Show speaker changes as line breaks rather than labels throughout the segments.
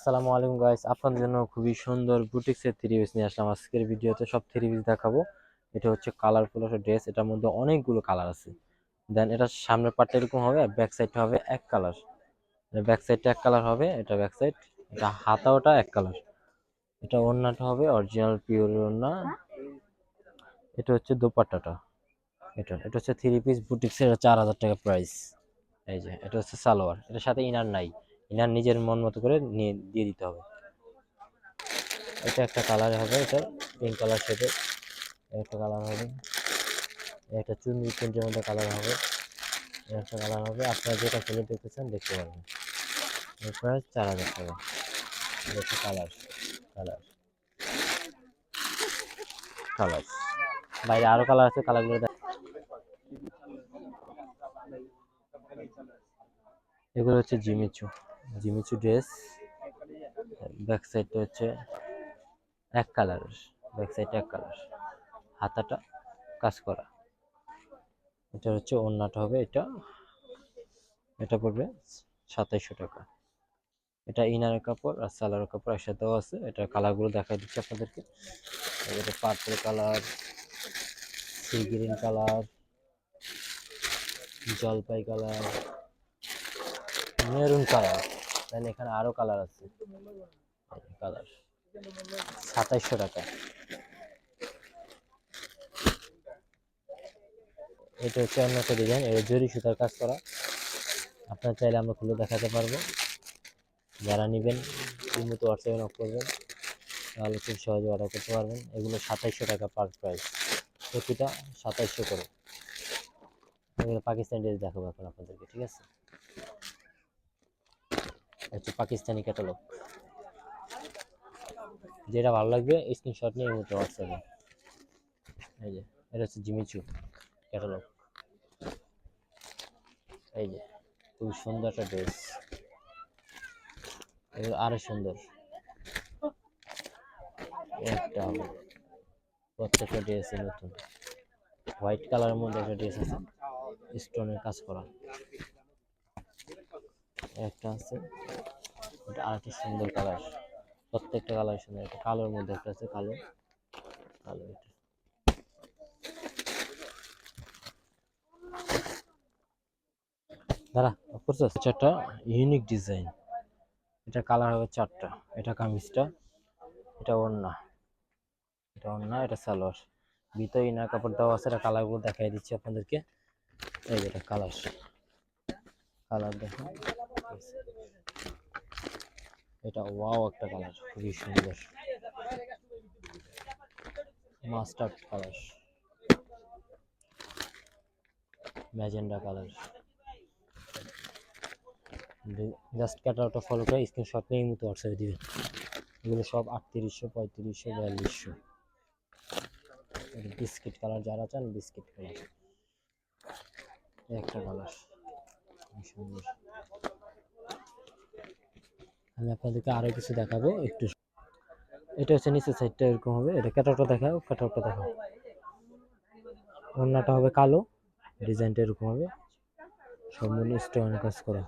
আসসালামু আলাইকুম গাইস আপনাদের জন্য খুবই সুন্দর বুটিক্সের থ্রি পিস নিয়ে আসলাম। আজকের ভিডিওতে সব থ্রি পিস দেখাবো। এটা হচ্ছে কালারফুল একটা ড্রেস এটার মধ্যে অনেকগুলো কালার আছে। দেন এটা সামনের পার্টটা এরকম হবে আর ব্যাক সাইডটা হবে এক কালার ব্যাক সাইডটা এক কালার হবে, এটা ব্যাক সাইড এটা হাতাওটা এক কালার এটা ওড়নাটা হবে অরিজিনাল পিওর ওড়না। এটা হচ্ছে দোপাট্টাটা। এটা এটা হচ্ছে থ্রি পিস বুটিক্সের চার হাজার টাকা প্রাইস এই যে, এটা হচ্ছে সালোয়ার। এটার সাথে ইনার নাই। ইনার নিজের মন মতো করে নিয়ে, দিয়ে দিতে হবে। এটা একটা কালার হবে, এটা পিঙ্ক কালার শেডে একটা কালার হবে। একটা চুন্নি প্রিন্টের মধ্যে কালার হবে। একটা কালার হবে। আপনারা যেটা ফেলে দেখতেছেন দেখতে পারবেন এর প্রাইস চার হাজার টাকা। কালার কালার কালার বাইরে আরও কালার আছে কালারগুলো দেখ। এগুলো হচ্ছে জিমিচু। জিমিচু ড্রেস, ব্যাক সাইডটা হচ্ছে এক কালার ব্যাক সাইডটা এক কালার। হাতাটা কাজ করা। এটা হচ্ছে ওড়নাটা হবে, এটা এটা পড়বে সাতাইশশো টাকা। এটা ইনারের কাপড় আর সালোয়ারের কাপড় একসাথেও আছে, এটা কালারগুলো দেখা দিচ্ছে আপনাদেরকে। এটা purple colour sea green colour, জলপাই কালার মেরুন কালার। দেন এখানে আরও কালার আছে। কালার সাতাইশশো টাকা। এটা হচ্ছে অন্য একটা ডিজাইন এটা জরি সুতার কাজ করা। আপনার চাইলে আমরা খুলে দেখাতে পারব। যারা নেবেন মতো হোয়াটসঅ্যাপে নক করবেন, তাহলে খুব সহজে অর্ডার করতে পারবেন। এগুলো সাতাইশশো টাকা পার প্রাইস প্রতিটা সাতাইশশো করে। এগুলো পাকিস্তানি ড্রেস দেখাবো এখন আপনাদেরকে, ঠিক আছে? হচ্ছে পাকিস্তানি ক্যাটালগ যেটা ভালো লাগবে স্ক্রিনশট নিয়ে মুহূর্তে হোয়াটসঅ্যাপে এই যে, এটা হচ্ছে জিমিচু ক্যাটালগ এই যে খুব সুন্দর একটা ড্রেস এগুলো আরও সুন্দর। একটা প্রত্যেকটা ড্রেসে নতুন। হোয়াইট কালারের মধ্যে একটা ড্রেস আছে স্টোনের কাজ করা। একটা আছে। এটা আর একটা সুন্দর কালার প্রত্যেকটা কালার সুন্দর একটা কালোর মধ্যে একটা আছে, কালো। কালো এটা। দাঁড়া করছ চারটা ইউনিক ডিজাইন এটা কালার হবে চারটা। এটা কামিজটা, এটা ওড়না। এটা ওড়না, এটা সালোয়ার। ভিতরে ইনার কাপড় দেওয়া আছে, এটা কালারগুলো দেখাই দিচ্ছি আপনাদেরকে। এই যে এটা কালার কালার দেখুন। এটা ওয়াও একটা কালার খুবই সুন্দর। Mustard colour magenta colour just ক্যাটালগটা follow করে স্ক্রিনশট নিয়ে মতো হোয়াটসঅ্যাপে দিবেন। এগুলো সব আটত্রিশশো, পঁয়ত্রিশশো, বিয়াল্লিশশো। বিস্কিট কালার যারা চান বিস্কিট কালার একটা কালার সুন্দর। আমি আপনাদেরকে আরও কিছু দেখাবো, একটু এটা হচ্ছে নিচের সাইডটা এরকম হবে, এটা ক্যাটারটা দেখাও ক্যাটারটা দেখাও। ওড়নাটা হবে কালো, ডিজাইনটা এরকম হবে, সম্পূর্ণ স্টোন কাজ করা।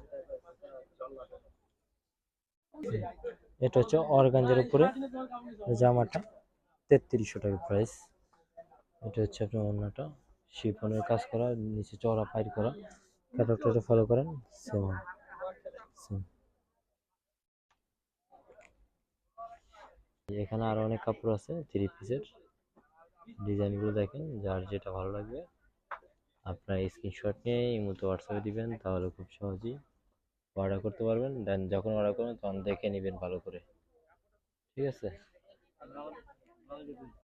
এটা হচ্ছে অর্গানজের উপরে জামাটা তেত্রিশশো টাকা প্রাইস এটা হচ্ছে আপনার ওড়নাটা শিফনের কাজ করা, নিচে চড়া পাইর করা ক্যাটারটা ফলো করেন সেম সেম এখানে আরও অনেক কাপড় আছে থ্রি পিসের ডিজাইনগুলো দেখেন, যার যেটা ভালো লাগবে। আপনার স্ক্রিনশট নিয়ে এই মতো হোয়াটসঅ্যাপে দিবেন, তাহলে খুব সহজেই অর্ডার করতে পারবেন। দেন যখন অর্ডার করবেন, তখন দেখে নেবেন ভালো করে। ঠিক আছে?